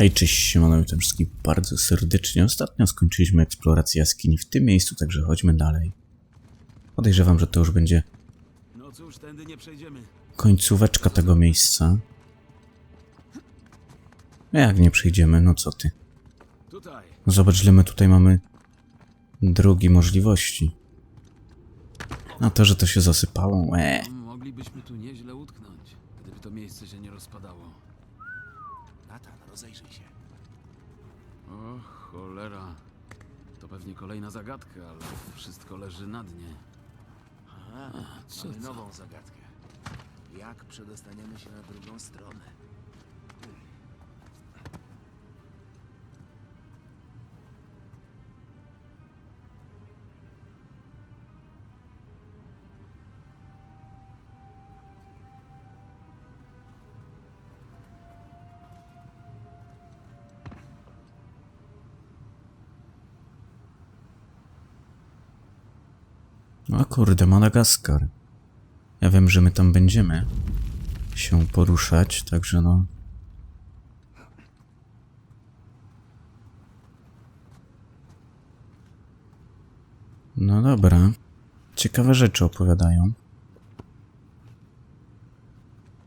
Hej, cześć, siemano, witam wszystkich bardzo serdecznie. Ostatnio skończyliśmy eksplorację jaskini w tym miejscu, także chodźmy dalej. Podejrzewam, że to już będzie No cóż, tędy nie przejdziemy. końcóweczka tego miejsca. Jak nie przejdziemy, no co ty. Tutaj. Zobacz, ile my tutaj mamy drogi możliwości. A to, że to się zasypało, eee. Moglibyśmy tu nieźle utknąć, gdyby to miejsce się nie rozpadało. Natan, rozejrzyj się. O, cholera. To pewnie kolejna zagadka, ale wszystko leży na dnie. Co mamy nową zagadkę. Jak przedostaniemy się na drugą stronę? O kurde, Madagaskar. Ja wiem, że my tam będziemy się poruszać, także no. No dobra. Ciekawe rzeczy opowiadają.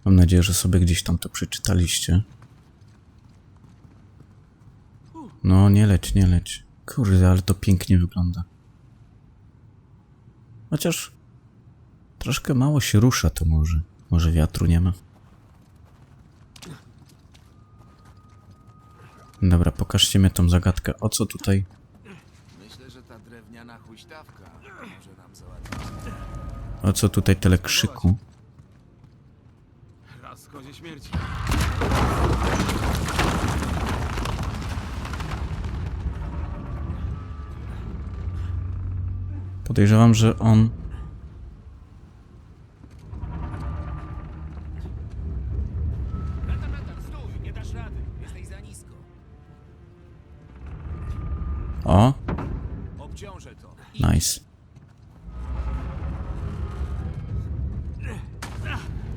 Mam nadzieję, że sobie gdzieś tam to przeczytaliście. No, nie leć, nie leć. Kurde, ale to pięknie wygląda. Chociaż troszkę mało się rusza to może. Może wiatru nie ma. Dobra, pokażcie mi tą zagadkę. O co tutaj? Myślę, że ta drewniana huśtawka może nam załatwić. O co tutaj tyle krzyku? Raz kozie śmierci. Podejrzewam, że on. O, nice.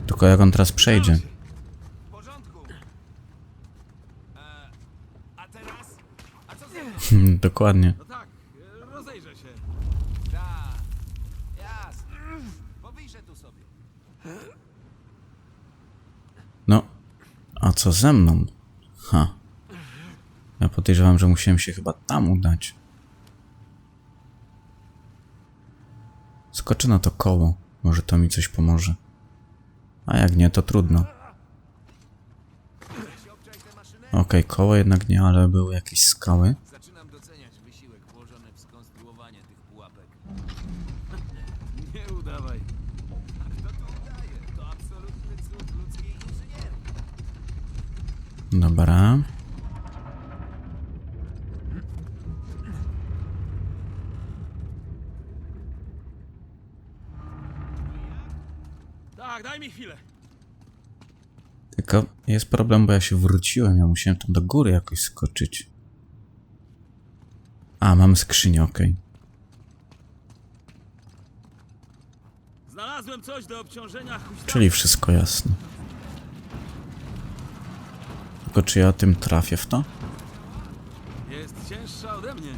Tylko jak on teraz przejdzie? W porządku. E, a teraz? A co za... Hmm, Dokładnie. No tak, e, rozejrzę się. Tak. Jasne. Powyjrzę tu sobie. No, a co ze mną? Ha. Ja podejrzewam, że musiałem się chyba tam udać. Skoczę na to koło. Może to mi coś pomoże. A jak nie, to trudno. Okej, koło jednak nie, ale były jakieś skały. Dobra. Tak, daj mi chwilę. Tylko jest problem, bo ja się wróciłem. Ja musiałem tam do góry jakoś skoczyć. A, mam skrzynię, okej. Znalazłem coś do obciążenia huśtawki. Czyli wszystko jasne. Tylko czy ja tym trafię w to? Jest cięższa ode mnie.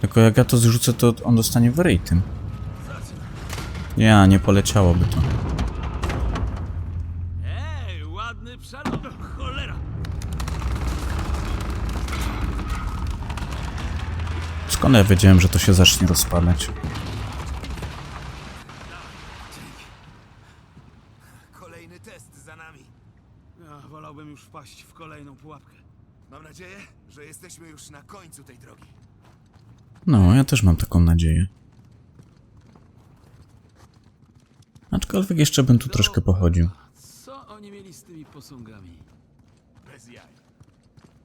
Tylko jak ja to zrzucę, to on dostanie w ryj tym. Nie, nie poleciałoby to. Ej, ładny przelot. Cholera. Skąd ja wiedziałem, że to się zacznie rozpadać? Kolejny test za nami. Ja wolałbym już wpaść w kolejną pułapkę. Mam nadzieję, że jesteśmy już na końcu tej drogi. No, ja też mam taką nadzieję. Aczkolwiek jeszcze bym tu troszkę pochodził. Co oni mieli z tymi posągami? Bez jaj.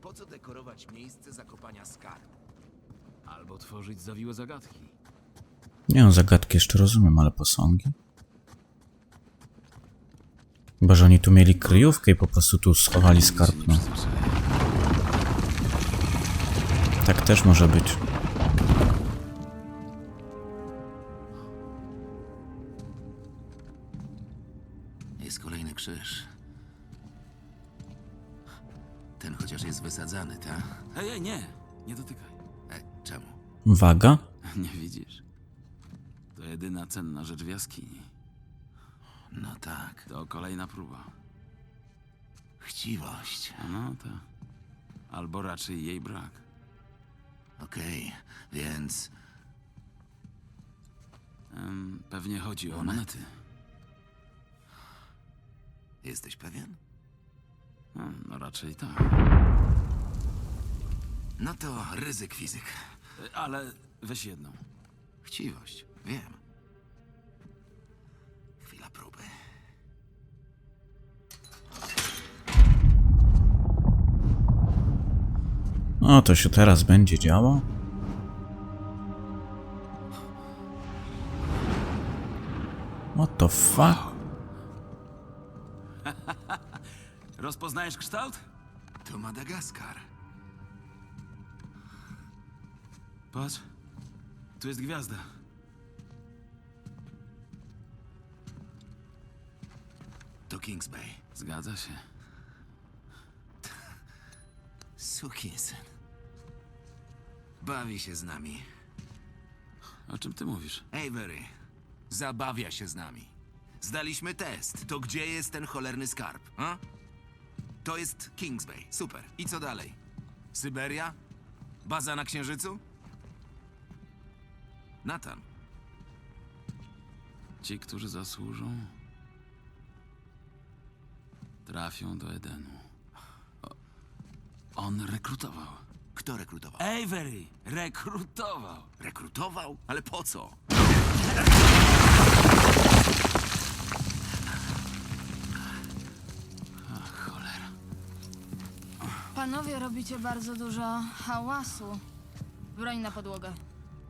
Po co dekorować miejsce zakopania skarbu? Albo tworzyć zawiłe zagadki. Nie no, zagadki jeszcze rozumiem, ale posągi? Chyba, że oni tu mieli kryjówkę i po prostu tu schowali skarb, no. Tak też może być. Jest kolejny krzyż. ten chociaż jest wysadzany, tak? Ej, ej, nie! Nie dotykaj. E, czemu? Waga? Nie widzisz? To jedyna cenna rzecz w jaskini. No tak. To kolejna próba. Chciwość. No tak. Albo raczej jej brak. Okej, więc Em, pewnie chodzi o monety. Jesteś pewien? Hmm, No raczej tak. No to ryzyk fizyk. E, Ale weź jedną. Chciwość, wiem. Chwila próby. No to się teraz będzie działo. What the fuck? Rozpoznajesz kształt? To Madagaskar. Patrz. Tu jest gwiazda. To Kings Bay. Zgadza się. Sukinsyn. Bawi się z nami. O czym ty mówisz? Avery, zabawia się z nami. Zdaliśmy test. To gdzie jest ten cholerny skarb? A? To jest Kings Bay. Super. I co dalej? Syberia? Baza na Księżycu? Nathan, Ci, którzy zasłużą, trafią do Edenu. O, on rekrutował. kto rekrutował? Avery! Rekrutował! Rekrutował? Ale po co? Panowie robicie bardzo dużo hałasu. Broń na podłogę.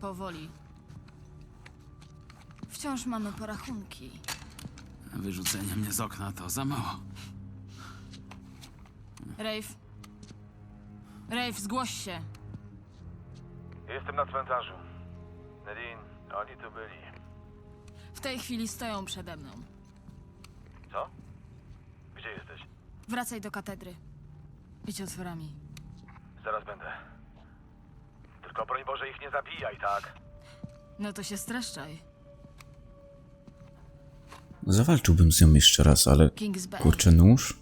Powoli. Wciąż mamy porachunki. Wyrzucenie mnie z okna to za mało. Rafe. Rafe, zgłoś się. Jestem na cmentarzu. Nadine, oni tu byli. W tej chwili stoją przede mną. Co? Gdzie jesteś? Wracaj do katedry. Idź otworami. Zaraz będę. Tylko broń Boże ich nie zabijaj, tak? No to się streszczaj. Zawalczyłbym z nią jeszcze raz, ale Kings Bay. kurczę nóż?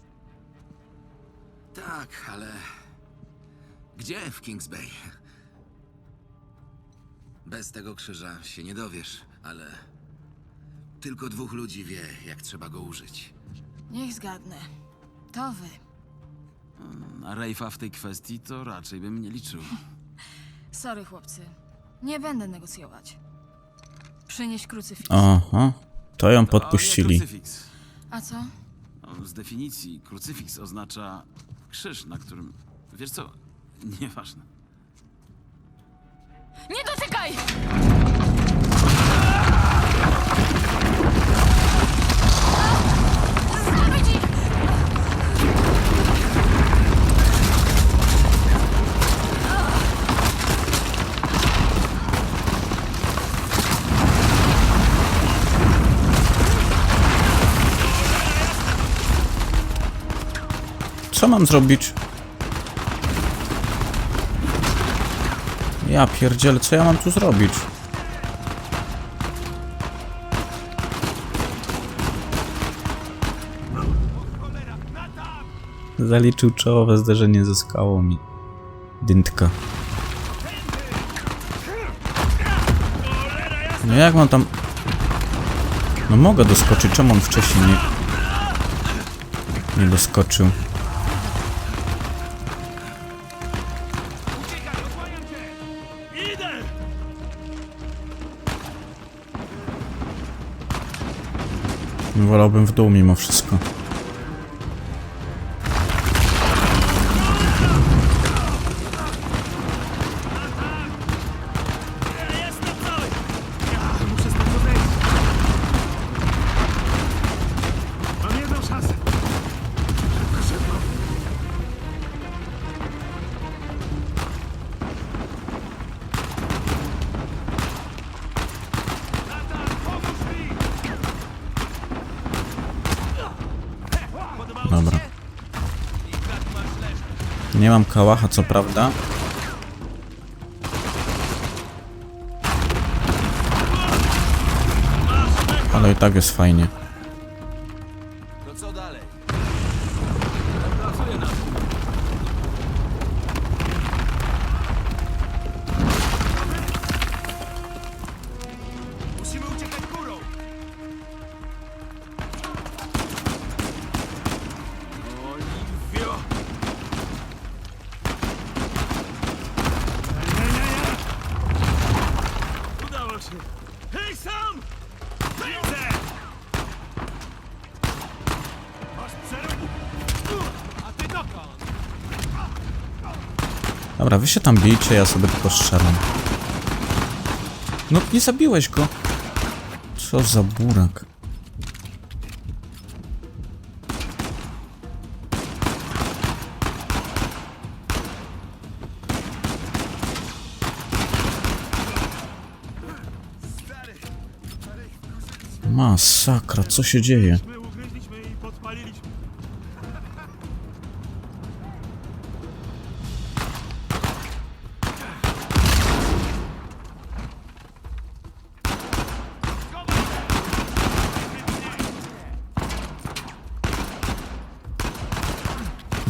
Tak, ale... Gdzie w Kings Bay? Bez tego krzyża się nie dowiesz, ale... Tylko dwóch ludzi wie, jak trzeba go użyć. Niech zgadnę. To wy. Na Rejfa w tej kwestii to raczej bym nie liczył. Sorry, chłopcy. Nie będę negocjować. Przynieś krucyfiks. Aha, to ją To nie podpuścili. krucyfiks. A co? No, Z definicji krucyfiks oznacza krzyż, na którym... Wiesz co? Nieważne. Nie dotykaj! Co mam zrobić? Ja pierdzielę, co ja mam tu zrobić? Zaliczył czołowe zderzenie ze skałą i dyntka. No jak mam tam... No mogę doskoczyć, czemu on wcześniej nie... Nie doskoczył? Wolałbym w dół mimo wszystko. Mam kałacha, co prawda. Ale i tak jest fajnie. Dobra, wy się tam bijcie, ja sobie tylko strzelam. No, nie zabiłeś go. Co za burak. Masakra, co się dzieje?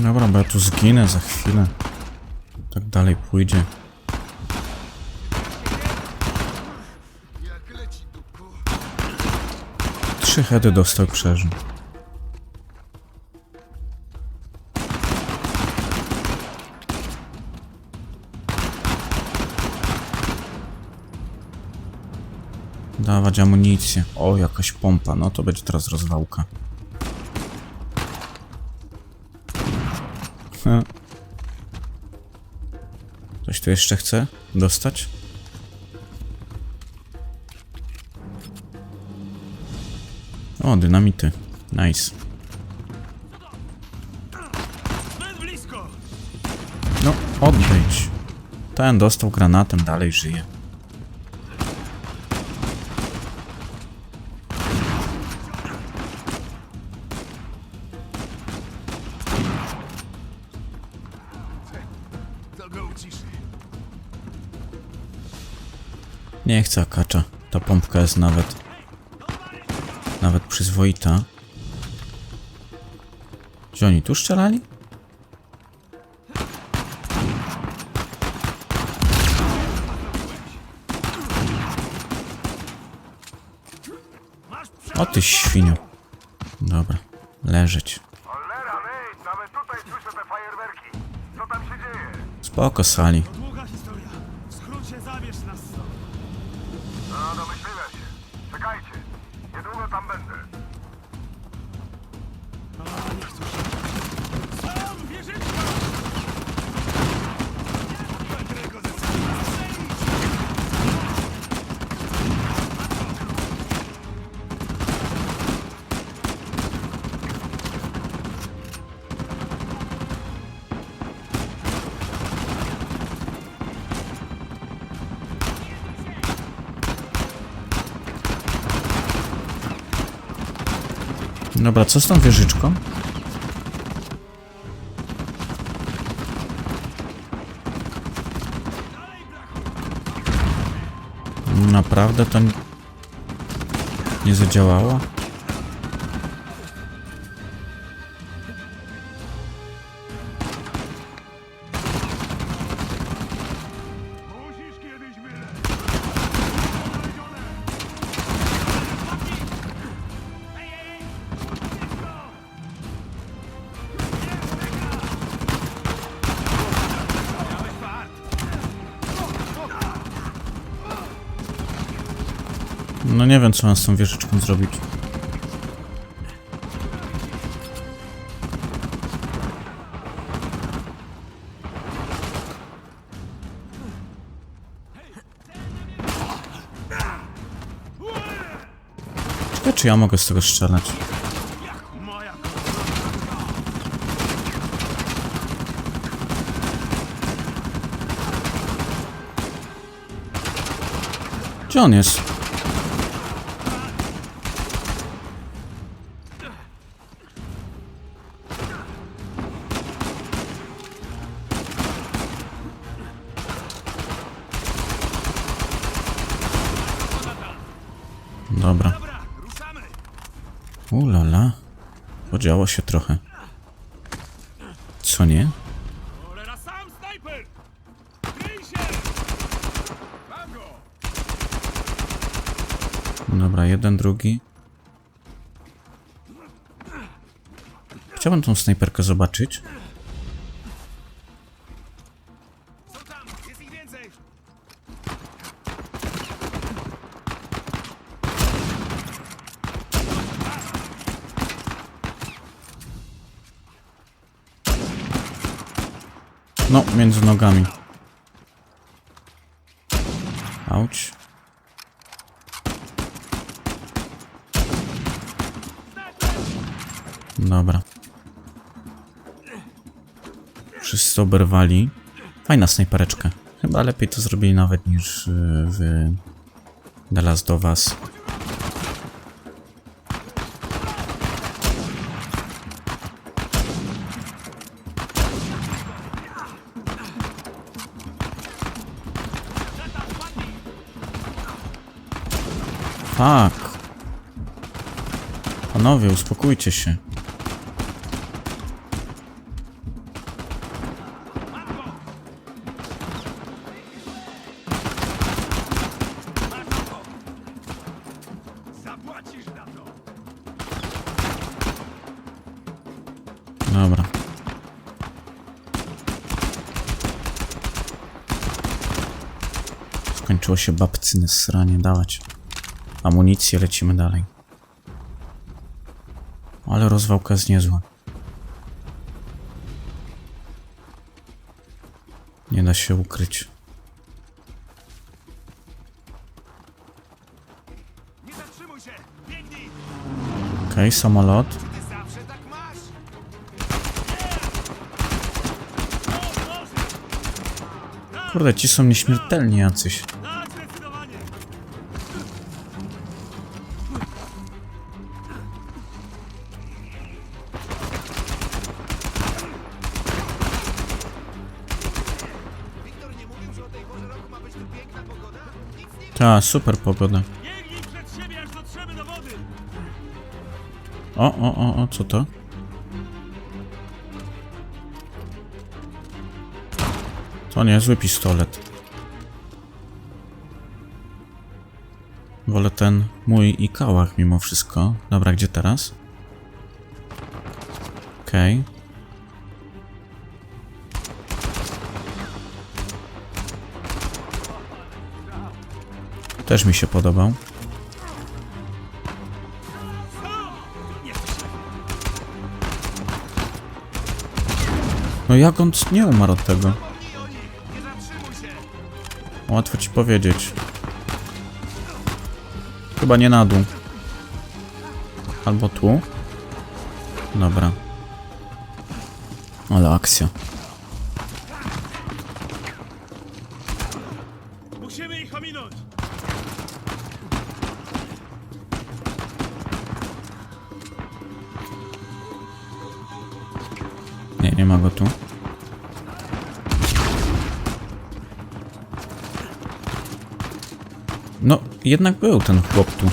Dobra, bo ja tu zginę za chwilę. Tak dalej pójdzie. Trzy heady dostał przeżył. Dawać amunicję. O, jakaś pompa. No to będzie teraz rozwałka. Ktoś tu jeszcze chce dostać? O, dynamity. Nice. No, odejdź. Ten dostał granatem, dalej żyje. Chcę akacza. Ta pompka jest nawet... Nawet przyzwoita. Czy oni tu strzelali? O ty świniu. Dobra, leżeć. Cholera, Nate, Dobra, co z tą wieżyczką? Naprawdę to nie, zadziałało? Wiem, co mam z tą wieżyczką zrobić. Ciekawe, czy ja mogę z tego strzelać? Gdzie on jest? Podziało się trochę. Co nie? Dobra, jeden, drugi. Chciałbym tą snajperkę zobaczyć. Nogami. Auć. Dobra. Wszyscy oberwali. Fajna snajpereczka. Chyba lepiej to zrobili nawet niż y, w The Last of Us. Fuck. Panowie, uspokójcie się. Dobra. Skończyło się babcyne sranie dawać. Amunicję, lecimy dalej. Ale rozwałka jest niezła. Nie da się ukryć. Nie zatrzymuj się! Biegnij! Okej, samolot. Ty zawsze tak! Kurde, ci są nieśmiertelni jacyś. Ta, super pogoda. O, o, o, o, co to? To niezły pistolet. Wolę ten mój i kałach mimo wszystko. Dobra, gdzie teraz? Okej. Też mi się podobał. No jak on nie umarł od tego? Łatwo ci powiedzieć. Chyba nie na dół. Albo tu. Dobra. Ale akcja. No, jednak był ten chłop tu.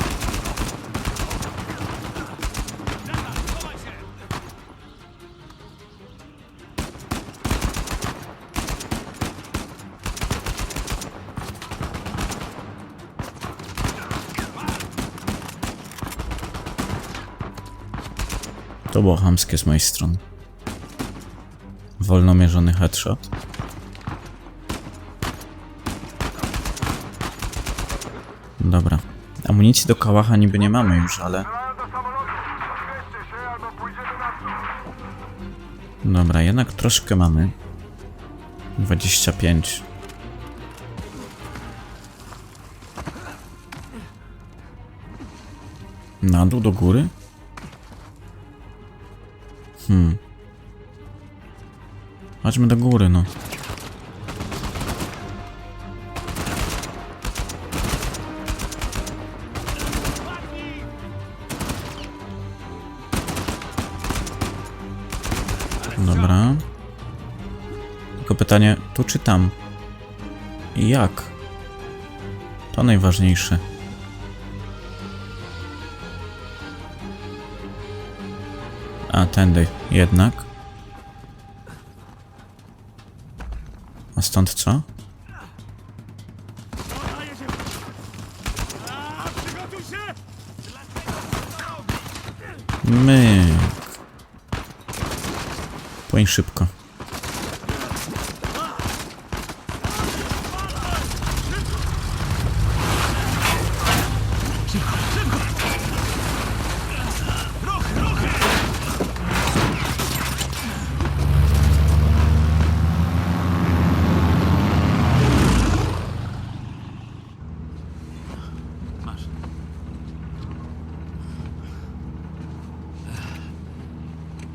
To było chamskie z mojej strony. Wolno mierzony headshot. Dobra. Amunicji do kałacha niby nie mamy już, ale... Dobra, jednak troszkę mamy. 25. Na dół do góry? Hmm. Chodźmy do góry, no. Pytanie, tu czy tam? I jak? To najważniejsze. A, tędy jednak. A stąd co? Myk. Płyń szybko. Masz.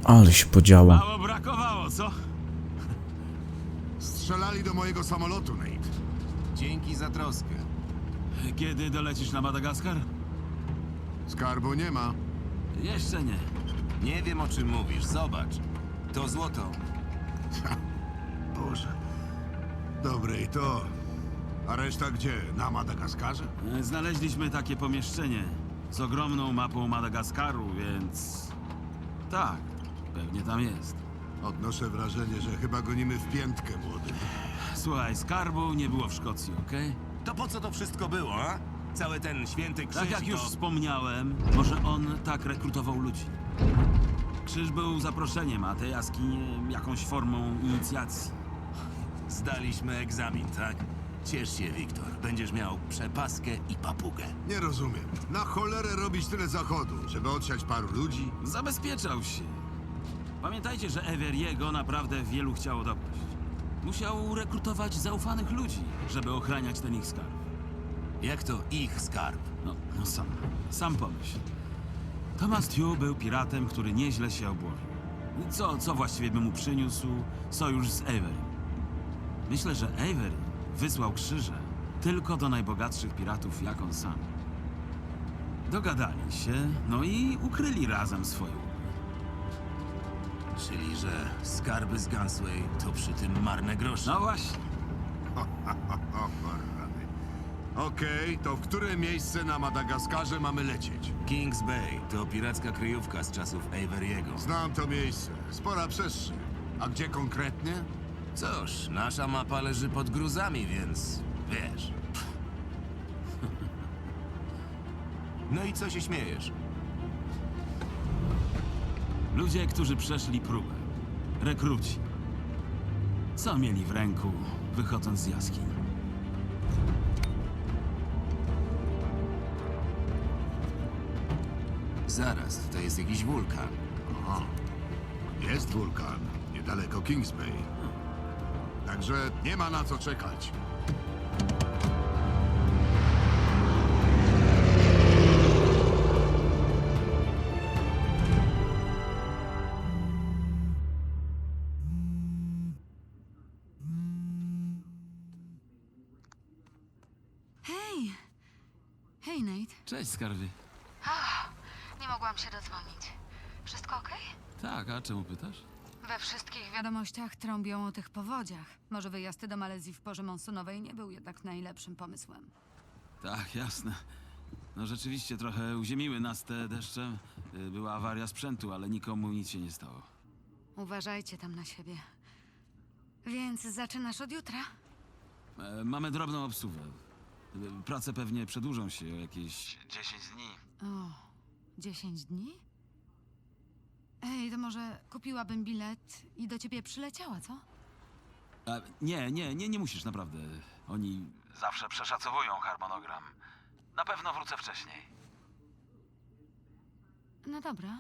Ale się podziała. Mało brakowało, co? Strzelali do mojego samolotu, Nate. Dzięki za troskę. Kiedy dolecisz na Madagaskar? Skarbu nie ma. Jeszcze nie. Nie wiem o czym mówisz, zobacz. To złoto. Boże. Dobre i to. A reszta gdzie? Na Madagaskarze? E, Znaleźliśmy takie pomieszczenie z ogromną mapą Madagaskaru, więc... Tak, pewnie tam jest. Odnoszę wrażenie, że chyba gonimy w piętkę, młody. Słuchaj, skarbu nie było w Szkocji, okej? To po co to wszystko było, a? Cały ten święty krzyż Tak jak i już to... wspomniałem, może on tak rekrutował ludzi. Krzyż był zaproszeniem, a te jaskinie jakąś formą inicjacji. Zdaliśmy egzamin, tak? Ciesz się, Wiktor. Będziesz miał przepaskę i papugę. Nie rozumiem. Na cholerę robić tyle zachodu, żeby odsiać paru ludzi? Zabezpieczał się. Pamiętajcie, że Everiego naprawdę wielu chciało dopaść. Musiał rekrutować zaufanych ludzi, żeby ochraniać ten ich skarb. Jak to ich skarb? No, no sam, sam pomyśl. Thomas Tew był piratem, który nieźle się obłowił. I Co, co właściwie by mu przyniósł sojusz z Avery? Myślę, że Avery wysłał krzyże tylko do najbogatszych piratów, jak on sam. Dogadali się, no i ukryli razem swoją. Czyli, że skarby z Gunsway to przy tym marne grosze. No właśnie. Okej, to w które miejsce na Madagaskarze mamy lecieć? Kings Bay to piracka kryjówka z czasów Averiego. Znam to miejsce. Spora przestrzeń. A gdzie konkretnie? Cóż, nasza mapa leży pod gruzami, więc wiesz. No i co się śmiejesz? Ludzie, którzy przeszli próbę. Rekruci. Co mieli w ręku, wychodząc z jaskiń? Zaraz, to jest jakiś wulkan. Aha. Jest wulkan, niedaleko Kings Bay. Także nie ma na co czekać. Cześć, skarby. Nie mogłam się dodzwonić. Wszystko okej? Tak, a czemu pytasz? We wszystkich wiadomościach trąbią o tych powodziach. Może wyjazd do Malezji w porze monsunowej nie był jednak najlepszym pomysłem. Tak, jasne. No rzeczywiście trochę uziemiły nas te deszcze. Y, Była awaria sprzętu, ale nikomu nic się nie stało. Uważajcie tam na siebie. Więc zaczynasz od jutra? E, Mamy drobną obsługę. Prace pewnie przedłużą się o jakieś 10 dni. O, 10 dni? Ej, to może kupiłabym bilet i do ciebie przyleciała, co? A, nie, nie, nie, nie musisz, naprawdę. Oni zawsze przeszacowują harmonogram. Na pewno wrócę wcześniej. No dobra,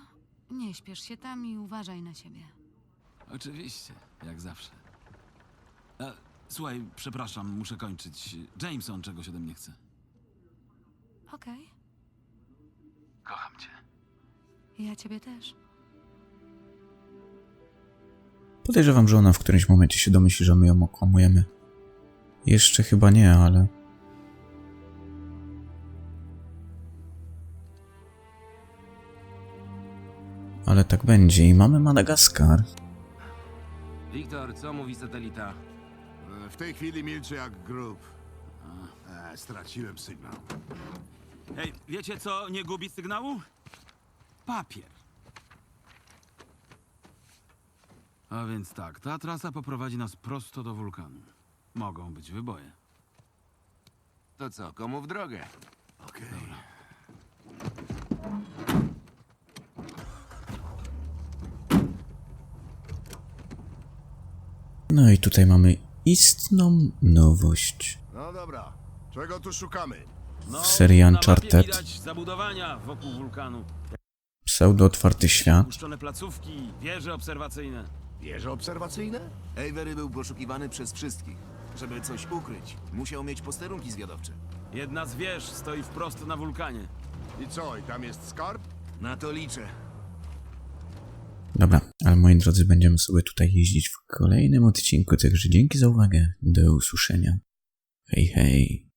nie śpiesz się tam i uważaj na siebie. Oczywiście, jak zawsze. E, słuchaj, przepraszam, muszę kończyć. Jameson czegoś ode mnie chce. Okej, Kocham cię. ja ciebie też. Podejrzewam, że ona w którymś momencie się domyśli, że my ją okłamujemy. Jeszcze chyba nie, ale... Ale tak będzie i mamy Madagaskar. Wiktor, co mówi satelita? W tej chwili milczy jak grób. E, straciłem sygnał. Hej, wiecie co nie gubi sygnału? Papier. A więc tak, ta trasa poprowadzi nas prosto do wulkanu. Mogą być wyboje. To co, komu w drogę? Okej. No i tutaj mamy istną nowość. No dobra, czego tu szukamy? No, W serii na mapie Uncharted. widać zabudowania wokół wulkanu. Pseudo otwarty świat. Puszczone placówki, wieże obserwacyjne. Wieże obserwacyjne? Avery był poszukiwany przez wszystkich. Żeby coś ukryć, musiał mieć posterunki zwiadowcze. Jedna z wież stoi wprost na wulkanie. I co, i tam jest skarb? Na to liczę. Dobra, ale moi drodzy, będziemy sobie tutaj jeździć w kolejnym odcinku, także dzięki za uwagę. Do usłyszenia. Hej, hej.